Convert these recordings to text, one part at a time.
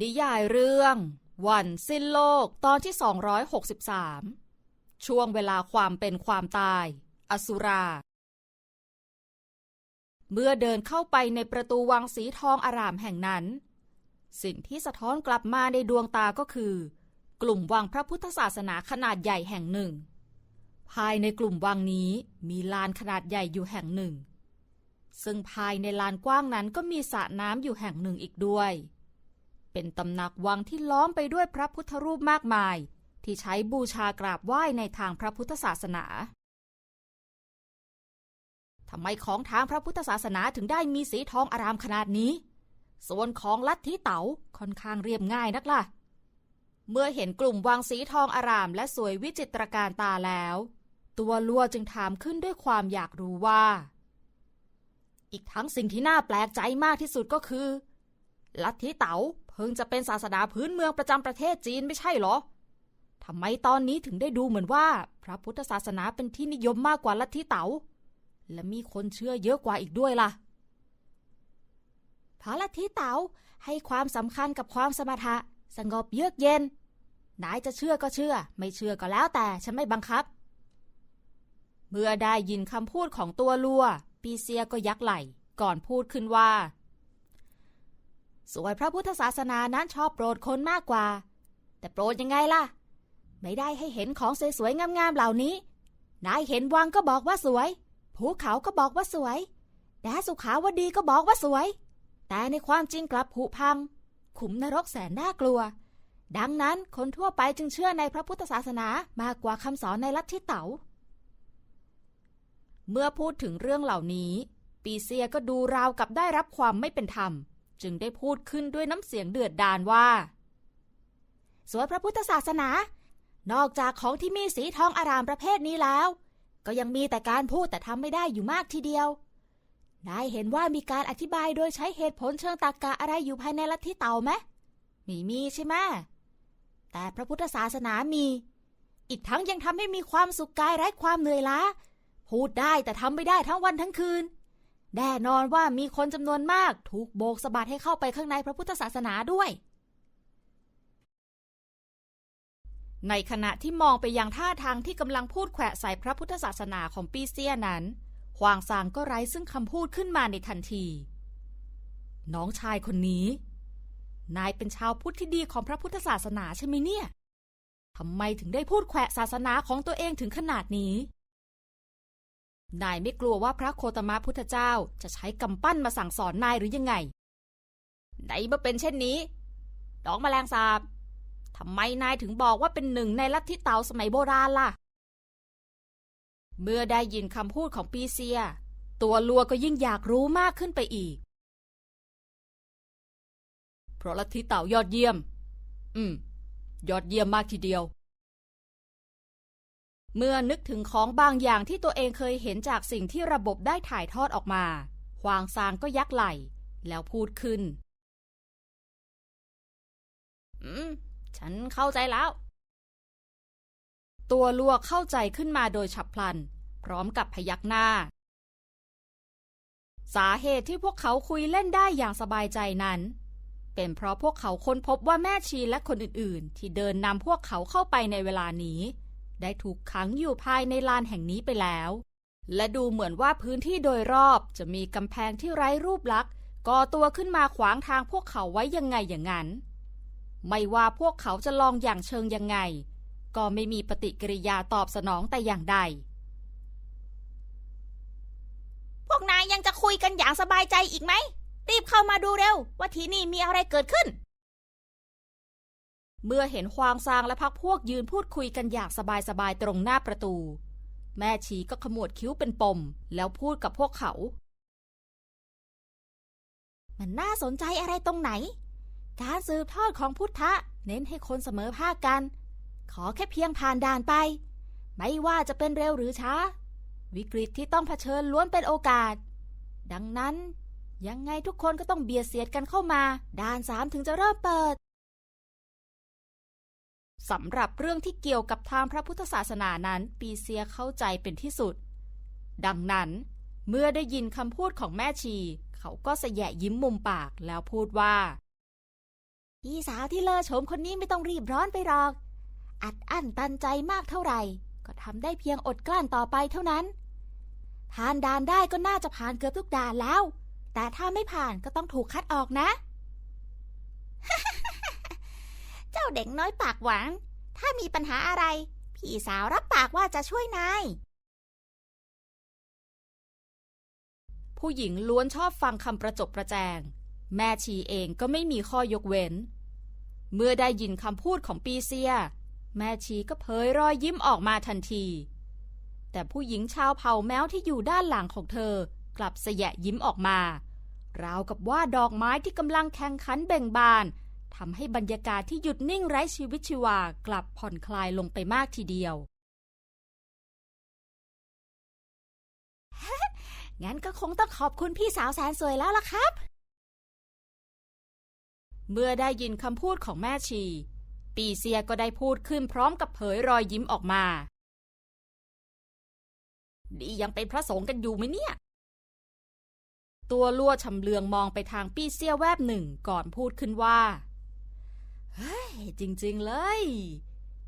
ดิยายเรื่อง วันสิ้นโลกตอนที่ 263 ช่วงเวลาความเป็นความตาย อสุรา เมื่อเดินเข้าไปในประตูวังสีทองอารามแห่งนั้น สิ่งที่สะท้อนกลับมาในดวงตาก็คือ กลุ่มวังพระพุทธศาสนาขนาดใหญ่แห่งหนึ่ง ภายในกลุ่มวังนี้มีลานขนาดใหญ่อยู่แห่งหนึ่ง ซึ่งภายในลานกว้างนั้นก็มีสระน้ำอยู่แห่งหนึ่งอีกด้วย เป็นตำหนักวังที่ล้อมไปด้วยพระพุทธรูปมากมาย ที่ใช้บูชากราบไหว้ในทางพระพุทธศาสนาทำไมของทางพระพุทธศาสนาถึงได้มีสีทองอารามขนาดนี้ ส่วนของลัทธิเต๋าค่อนข้างเรียบง่ายนักล่ะ เมื่อเห็นกลุ่มวังสีทองอารามและสวยวิจิตรการตาแล้ว ตัวลัวจึงถามขึ้นด้วยความอยากรู้ว่า อีกทั้งสิ่งที่น่าแปลกใจมากที่สุดก็คือ ลัทธิเต๋า พิ่งจะเป็นศาสนาพื้นเมืองประจำประเทศจีนไม่ใช่เหรอทำไมตอนนี้ถึงได้ดูเหมือนว่า พระพุทธศาสนาเป็นที่นิยมมากกว่าลัทธิเต๋า และมีคนเชื่อเยอะกว่าอีกด้วยล่ะ พระลัทธิเต๋าให้ความสำคัญกับความสมถะ สงบเยือกเย็น นายจะเชื่อก็เชื่อ ไม่เชื่อก็แล้วแต่ฉันไม่บังคับ เมื่อได้ยินคำพูดของตัวลัว ปีเซียก็ยักไหล่ ก่อนพูดขึ้นว่า สวยพระพุทธศาสนานั้นชอบโปรดคนมากกว่า แต่โปรดยังไงล่ะ ไม่ได้ให้เห็นของสวยๆงามๆเหล่านี้ นายเห็นวังก็บอกว่าสวย ภูเขาก็บอกว่าสวยแดนสุขาวดีก็บอกว่าสวย แต่ในความจริงกลับผุพัง ขุมนรกแสนน่ากลัว ดังนั้นคนทั่วไปจึงเชื่อในพระพุทธศาสนามากกว่าคำสอนในลัทธิเต๋า เมื่อพูดถึงเรื่องเหล่านี้ ปีเซียก็ดูราวกับได้รับความไม่เป็นธรรม จึงได้พูดขึ้นด้วยน้ำเสียงเดือดดาลว่า สวนพระพุทธศาสนา นอกจากของที่มีสีทองอารามประเภทนี้แล้ว ก็ยังมีแต่การพูดแต่ทำไม่ได้อยู่มากทีเดียวนายเห็นว่ามีการอธิบายโดยใช้เหตุผลเชิงตรรกะอะไรอยู่ภายในลัทธิเต่าไหมไม่มีใช่ไหมแต่พระพุทธศาสนามี อีกทั้งยังทำให้มีความสุขกายไร้ความเหนื่อยล้า พูดได้แต่ทำไม่ได้ทั้งวันทั้งคืน แน่นอนว่ามีคนจำนวนมากถูกโบกสะบัดให้เข้าไปข้างในพระพุทธศาสนาด้วย ในขณะที่มองไปยังท่าทางที่กำลังพูดแขวะใส่พระพุทธศาสนาของปีเซียนั้นฮวางซางก็ไร้ซึ่งคำพูดขึ้นมาในทันที น้องชายคนนี้ นายเป็นชาวพุทธที่ดีของพระพุทธศาสนาใช่ไหมเนี่ยทำไมถึงได้พูดแขวะศาสนาของตัวเองถึงขนาดนี้ นายไม่กลัวว่าพระโคตมะพุทธเจ้าจะใช้กำปั้นมาสั่งสอนนายหรือยังไงไหนมาเป็นเช่นนี้ ดอกแมลงสาบทำไมนายถึงบอกว่าเป็นหนึ่งในลัทธิเตาสมัยโบราณล่ะ เมื่อได้ยินคำพูดของปีเซีย ตัวลัวก็ยิ่งอยากรู้มากขึ้นไปอีก เพราะลัทธิเต่ายอดเยี่ยม อืม ยอดเยี่ยมมากทีเดียว เมื่อนึกถึงของบางอย่างที่ตัวเองเคยเห็นจากสิ่งที่ระบบได้ถ่ายทอดออกมาฮวางซางก็ยักไหล่ แล้วพูดขึ้น อืม ฉันเข้าใจแล้ว ตัวลัวเข้าใจขึ้นมาโดยฉับพลัน พร้อมกับพยักหน้า สาเหตุที่พวกเขาคุยเล่นได้อย่างสบายใจนั้น เป็นเพราะพวกเขาค้นพบว่าแม่ชีและคนอื่น ๆ ที่เดินนำพวกเขาเข้าไปในเวลานี้ ได้ถูกขังอยู่ภายในลานแห่งนี้ไปแล้ว และดูเหมือนว่าพื้นที่โดยรอบจะมีกำแพงที่ไร้รูปลักษณ์ก่อตัวขึ้นมาขวางทางพวกเขาไว้ยังไงอย่างนั้น ไม่ว่าพวกเขาจะลองอย่างเชิงยังไง ก็ไม่มีปฏิกิริยาตอบสนองแต่อย่างใด พวกนายยังจะคุยกันอย่างสบายใจอีกไหม รีบเข้ามาดูเร็ว ว่าที่นี่มีอะไรเกิดขึ้น เมื่อเห็นควางซางและพักพวกยืนพูดคุยกันอย่างสบายๆตรงหน้าประตู แม่ชีก็ขมวดคิ้วเป็นปม แล้วพูดกับพวกเขา มันน่าสนใจอะไรตรงไหน การสืบทอดของพุทธะ เน้นให้คนเสมอภาคกัน ขอแค่เพียงผ่านด่านไป ไม่ว่าจะเป็นเร็วหรือช้า วิกฤตที่ต้องเผชิญล้วนเป็นโอกาส ดังนั้นยังไงทุกคนก็ต้องเบียดเสียดกันเข้ามา ด่านสามถึงจะเริ่มเปิด สำหรับเรื่องที่เกี่ยวกับทางพระพุทธศาสนานั้นปีเซียเข้าใจเป็นที่สุด ดังนั้น เมื่อได้ยินคำพูดของแม่ชี เขาก็สแยะยิ้มมุมปากแล้วพูดว่า พี่สาวที่เลอโฉมคนนี้ไม่ต้องรีบร้อนไปหรอก อัดอั้นตันใจมากเท่าไหร่ ก็ทำได้เพียงอดกลั้นต่อไปเท่านั้น ผ่านด่านได้ก็น่าจะผ่านเกือบทุกด่านแล้ว แต่ถ้าไม่ผ่านก็ต้องถูกคัดออกนะ เด็กน้อยปากหวาน ถ้ามีปัญหาอะไร พี่สาวรับปากว่าจะช่วยนาย ผู้หญิงล้วนชอบฟังคำประจบประแจง แม่ชีเองก็ไม่มีข้อยกเว้น เมื่อได้ยินคำพูดของปีเซีย แม่ชีก็เผยรอยยิ้มออกมาทันที แต่ผู้หญิงชาวเผ่าแม้วที่อยู่ด้านหลังของเธอ กลับเสยะยิ้มออกมาราวกับว่าดอกไม้ที่กำลังแข่งขันเบ่งบาน ทำให้บรรยากาศที่หยุดนิ่งไร้ชีวิตชีวากลับผ่อนคลายลงไปมากทีเดียว งั้นก็คงต้องขอบคุณพี่สาวแสนสวยแล้วล่ะครับ เมื่อได้ยินคำพูดของแม่ชี ปีเซียก็ได้พูดขึ้นพร้อมกับเผยรอยยิ้มออกมา ดียังเป็นพระสงฆ์กันอยู่ไหมเนี่ย ตัวลั่วชำเลืองมองไปทางปีเซียแวบหนึ่งก่อนพูดขึ้นว่า เฮ้ย จริง ๆ เลย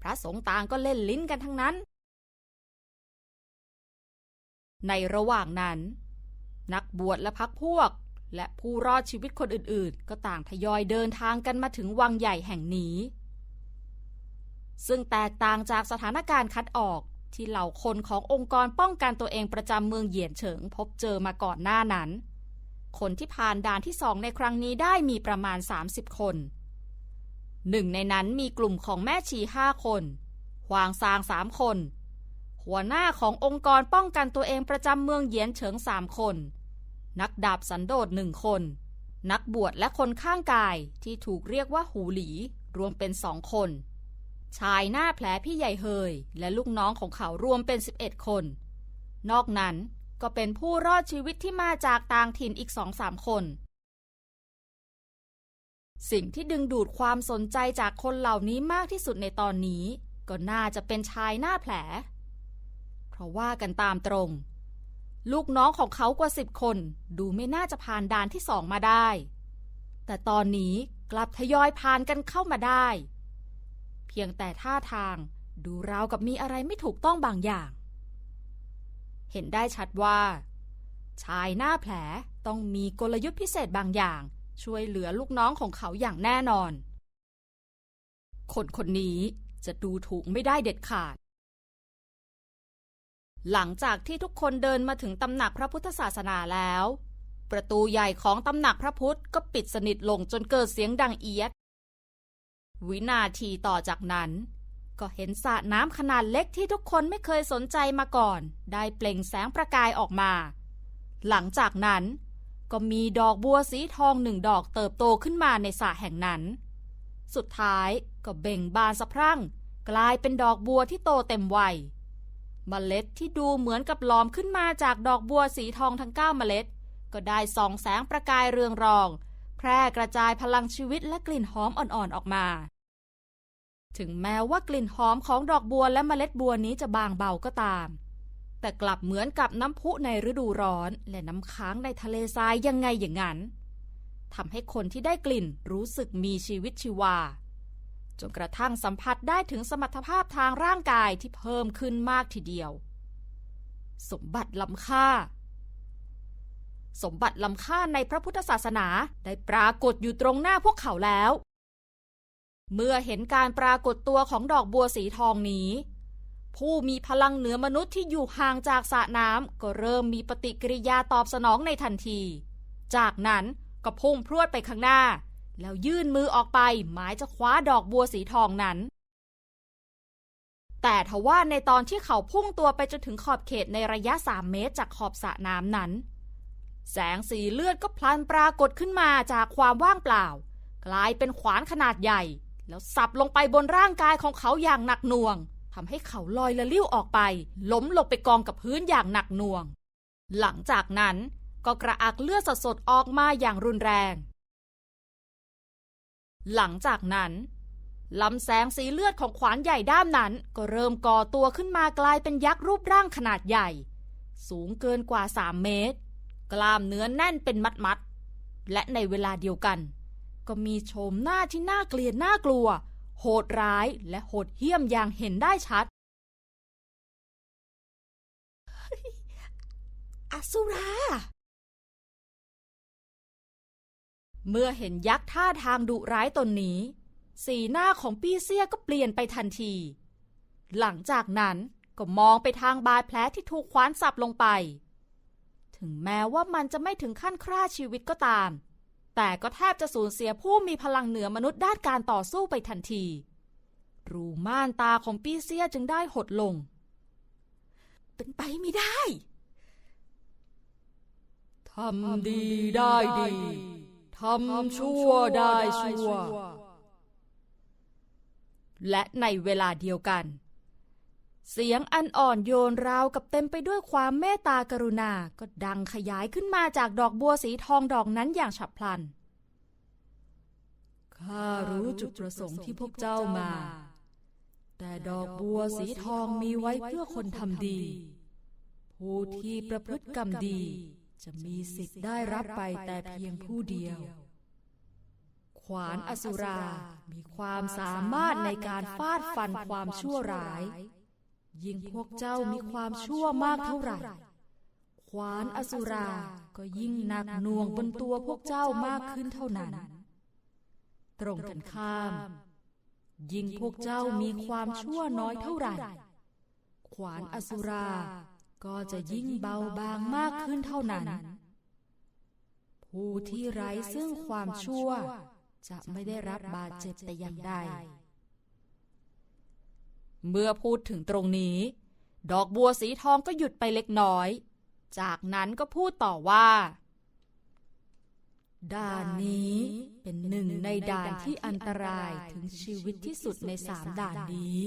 พระสงฆ์ต่างก็เล่นลิ้นกันทั้งนั้น ในระหว่างนั้น นักบวชและพักพวก และผู้รอดชีวิตคนอื่น ๆ ก็ต่างทยอยเดินทางกันมาถึงวังใหญ่แห่งนี้ ซึ่งแตกต่างจากสถานการณ์คัดออกที่เหล่าคนขององค์กรป้องกันตัวเองประจำเมืองเหยียนเฉิงพบเจอมาก่อนหน้านั้น คนที่ผ่านด่านที่สองในครั้งนี้ได้มีประมาณ 30 คน หนึ่งในนั้นมีกลุ่มของแม่ชีห้าคนหวางซางสามคน หัวหน้าขององค์กรป้องกันตัวเองประจำเมืองเยียนเฉิงสามคน นักดาบสันโดษหนึ่งคน นักบวชและคนข้างกายที่ถูกเรียกว่าหูหลี รวมเป็นสองคน ชายหน้าแผลพี่ใหญ่เฮย และลูกน้องของเขารวมเป็น11คน นอกนั้นก็เป็นผู้รอดชีวิตที่มาจากต่างถิ่นอีกสองสามคน สิ่งที่ดึงดูดความสนใจจากคนเหล่านี้มากที่สุดในตอนนี้ ก็น่าจะเป็นชายหน้าแผล เพราะว่ากันตามตรง ลูกน้องของเขากว่าสิบคนดูไม่น่าจะผ่านด่านที่สองมาได้ แต่ตอนนี้กลับทยอยผ่านกันเข้ามาได้ เพียงแต่ท่าทางดูราวกับมีอะไรไม่ถูกต้องบางอย่าง เห็นได้ชัดว่า ชายหน้าแผลต้องมีกลยุทธ์พิเศษบางอย่าง ช่วยเหลือลูกน้องของเขาอย่างแน่นอน คนคนนี้จะดูถูกไม่ได้เด็ดขาด หลังจากที่ทุกคนเดินมาถึงตำหนักพระพุทธศาสนาแล้ว ประตูใหญ่ของตำหนักพระพุทธก็ปิดสนิทลงจนเกิดเสียงดังเอียด วินาทีต่อจากนั้น ก็เห็นสระน้ำขนาดเล็กที่ทุกคนไม่เคยสนใจมาก่อน ได้เปล่งแสงประกายออกมา หลังจากนั้น ก็มีดอกบัวสีทองหนึ่งดอกเติบโตขึ้นมาในสระแห่งนั้น สุดท้ายก็เบ่งบานสะพรั่ง กลายเป็นดอกบัวที่โตเต็มวัยเมล็ดที่ดูเหมือนกับหลอมขึ้นมาจากดอกบัวสีทองทั้งเก้าเมล็ด ก็ได้ส่องแสงประกายเรืองรอง แพร่กระจายพลังชีวิตและกลิ่นหอมอ่อนๆออกมา ถึงแม้ว่ากลิ่นหอมของดอกบัวและเมล็ดบัวนี้จะบางเบาก็ตาม แต่กลับเหมือนกับน้ำพุในฤดูร้อน และน้ำค้างในทะเลทรายยังไงอย่างนั้นทำให้คนที่ได้กลิ่นรู้สึกมีชีวิตชีวา จนกระทั่งสัมผัสได้ถึงสมรรถภาพทางร่างกายที่เพิ่มขึ้นมากทีเดียว สมบัติล้ำค่า สมบัติล้ำค่าในพระพุทธศาสนาได้ปรากฏอยู่ตรงหน้าพวกเขาแล้ว เมื่อเห็นการปรากฏตัวของดอกบัวสีทองนี้ ผู้มีพลังเหนือมนุษย์ที่อยู่ห่างจากสระน้ำก็เริ่มมีปฏิกิริยาตอบสนองในทันที จากนั้นก็พุ่งพรวดไปข้างหน้า แล้วยื่นมือออกไปหมายจะคว้าดอกบัวสีทองนั้น แต่ทว่าในตอนที่เขาพุ่งตัวไปจนถึงขอบเขตในระยะ 3 เมตรจากขอบสระน้ำนั้น แสงสีเลือดก็พลันปรากฏขึ้นมาจากความว่างเปล่า กลายเป็นขวานขนาดใหญ่ แล้วสับลงไปบนร่างกายของเขาอย่างหนักหน่วง ทำให้เขาลอยละลิ้วออกไป ล้มลงไปกองกับพื้นอย่างหนักหน่วง หลังจากนั้นก็กระอักเลือดสดๆออกมาอย่างรุนแรง หลังจากนั้นลำแสงสีเลือดของขวานใหญ่ด้ามนั้น ก็เริ่มก่อตัวขึ้นมากลายเป็นยักษ์รูปร่างขนาดใหญ่ สูงเกินกว่า3เมตร กล้ามเนื้อแน่นเป็นมัดๆและในเวลาเดียวกัน ก็มีโฉมหน้าที่น่าเกลียดน่ากลัว โหดร้ายและโหดเหี้ยมอย่างเห็นได้ชัด อสุรา เมื่อเห็นยักษ์ท่าทางดุร้ายตนนี้ สีหน้าของปี้เซียก็เปลี่ยนไปทันที หลังจากนั้นก็มองไปทางบาดแผลที่ถูกคว้านสับลงไป ถึงแม้ว่ามันจะไม่ถึงขั้นฆ่าชีวิตก็ตาม แต่ก็แทบจะสูญเสียผู้มีพลังเหนือมนุษย์ด้านการต่อสู้ไปทันที รูม่านตาของปีเซียจึงได้หดลง เป็นไปไม่ได้ทำดีได้ดีทำชั่วได้ชั่ว และในเวลาเดียวกัน เสียงอันอ่อนโยนราวกับเต็มไปด้วยความเมตตากรุณา ก็ดังขยายขึ้นมาจากดอกบัวสีทองดอกนั้นอย่างฉับพลัน ข้ารู้จุดประสงค์ที่พวกเจ้ามา แต่ดอกบัวสีทองมีไว้เพื่อคนทำดี ผู้ที่ประพฤติกรรมดี จะมีสิทธิ์ได้รับไปแต่เพียงผู้เดียว ขวานอสุรา มีความสามารถในการฟาดฟันความชั่วร้าย ยิ่งพวกเจ้ามีความชั่วมากเท่าไหร่ ขวานอสุราก็ยิ่งหนักหน่วงบนตัวพวกเจ้ามากขึ้นเท่านั้น ตรงกันข้าม ยิ่งพวกเจ้ามีความชั่วน้อยเท่าไหร่ ขวานอสุราก็จะยิ่งเบาบางมากขึ้นเท่านั้น ผู้ที่ไร้ซึ่งความชั่ว จะไม่ได้รับบาดเจ็บแต่อย่างใด เมื่อพูดถึงตรงนี้ ดอกบัวสีทองก็หยุดไปเล็กน้อย จากนั้นก็พูดต่อว่า ด่านนี้เป็นหนึ่งในด่านที่อันตรายถึงชีวิตที่สุดในสามด่านนี้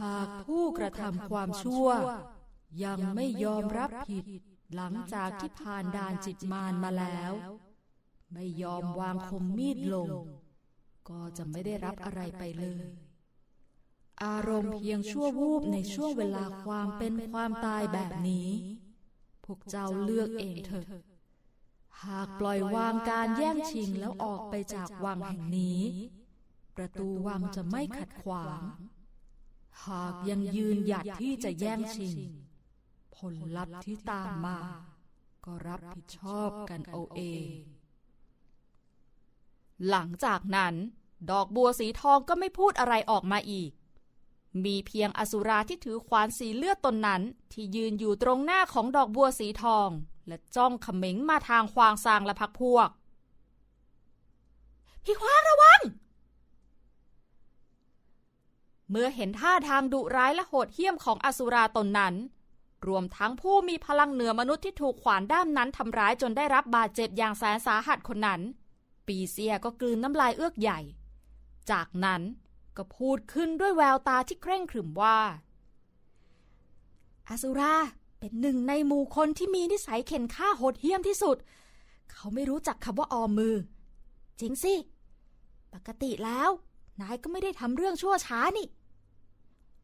หากผู้กระทำความชั่ว ยังไม่ยอมรับผิด หลังจากที่ผ่านด่านจิตมารมาแล้ว ไม่ยอมวางคมมีดลง ก็จะไม่ได้รับอะไรไปเลย อารมณ์เพียงชั่ววูบในช่วงเวลาความเป็นความตายแบบนี้ พวกเจ้าเลือกเองเถอะหากปล่อยวางการแย่งชิงแล้วออกไปจากวังแห่งนี้ ประตูวังจะไม่ขัดขวาง หากยังยืนหยัดที่จะแย่งชิง ผลลัพธ์ที่ตามมา ก็รับผิดชอบกันเอาเอง หลังจากนั้น ดอกบัวสีทองก็ไม่พูดอะไรออกมาอีก มีเพียงอสุราที่ถือขวานสีเลือดตนนั้น ที่ยืนอยู่ตรงหน้าของดอกบัวสีทอง และจ้องขม็งมาทางควางซางและพักพวก พี่ควางระวัง เมื่อเห็นท่าทางดุร้ายและโหดเหี้ยมของอสุราตนนั้น รวมทั้งผู้มีพลังเหนือมนุษย์ที่ถูกขวานด้ามนั้นทำร้ายจนได้รับบาดเจ็บอย่างแสนสาหัสคนนั้น ปีเซียก็กลืนน้ำลายเอื้อกใหญ่ จากนั้น ก็พูดขึ้นด้วยแววตาที่เคร่งขรึมว่าอาสุราเป็นหนึ่งในหมู่คนที่มีนิสัยเข็นฆ่าโหดเหี้ยมที่สุด เขาไม่รู้จักคำว่าออมมือ จริงสิ ปกติแล้ว นายก็ไม่ได้ทำเรื่องชั่วช้านี่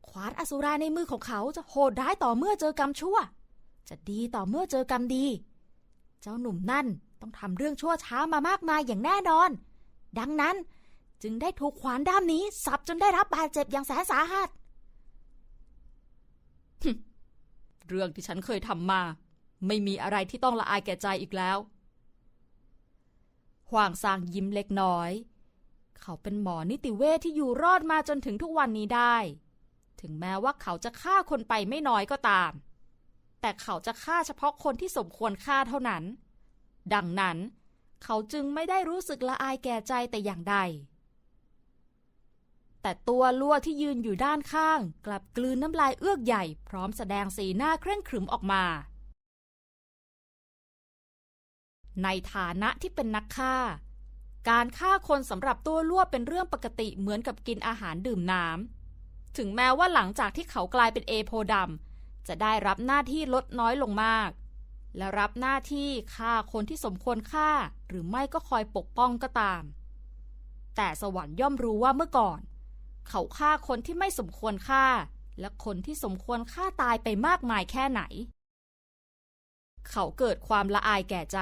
ขวานอสุราในมือของเขาจะโหดร้ายต่อเมื่อเจอกรรมชั่ว จะดีต่อเมื่อเจอกรรมดี เจ้าหนุ่มนั่นต้องทำเรื่องชั่วช้ามามากมายอย่างแน่นอน ดังนั้น จึงได้ถูกขวานด้ามนี้ สับจนได้รับบาดเจ็บอย่างแสนสาหัส เรื่องที่ฉันเคยทำมา ไม่มีอะไรที่ต้องละอายแก่ใจอีกแล้วหว่างซางยิ้มเล็กน้อย เขาเป็นหมอนิติเวชที่อยู่รอดมาจนถึงทุกวันนี้ได้ ถึงแม้ว่าเขาจะฆ่าคนไปไม่น้อยก็ตาม แต่เขาจะฆ่าเฉพาะคนที่สมควรฆ่าเท่านั้น ดังนั้น เขาจึงไม่ได้รู้สึกละอายแก่ใจแต่อย่างใด แต่ตัวลั่วที่ยืนอยู่ด้านข้าง กลับกลืนน้ำลายเอื้อกใหญ่ พร้อมแสดงสีหน้าเคร่งขรึมออกมา ในฐานะที่เป็นนักฆ่า การฆ่าคนสำหรับตัวลั่วเป็นเรื่องปกติเหมือนกับกินอาหารดื่มน้ำถึงแม้ว่าหลังจากที่เขากลายเป็นเอโพดำจะได้รับหน้าที่ลดน้อยลงมาก และรับหน้าที่ฆ่าคนที่สมควรฆ่า หรือไม่ก็คอยปกป้องก็ตาม แต่สวรรค์ย่อมรู้ว่าเมื่อก่อน เขาฆ่าคนที่ไม่สมควรฆ่า และคนที่สมควรฆ่าตายไปมากมายแค่ไหน เขาเกิดความละอายแก่ใจ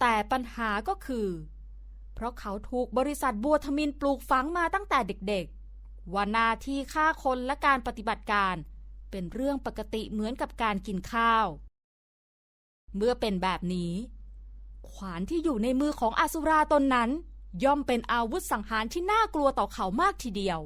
แต่ปัญหาก็คือ เพราะเขาถูกบริษัทบัวทมินปลูกฝังมาตั้งแต่เด็กๆ ว่าหน้าที่ฆ่าคนและการปฏิบัติการ เป็นเรื่องปกติเหมือนกับการกินข้าว เมื่อเป็นแบบนี้ ขวานที่อยู่ในมือของอาสุราตนนั้น ย่อมเป็นอาวุธสังหารที่น่ากลัวต่อเขามากทีเดียว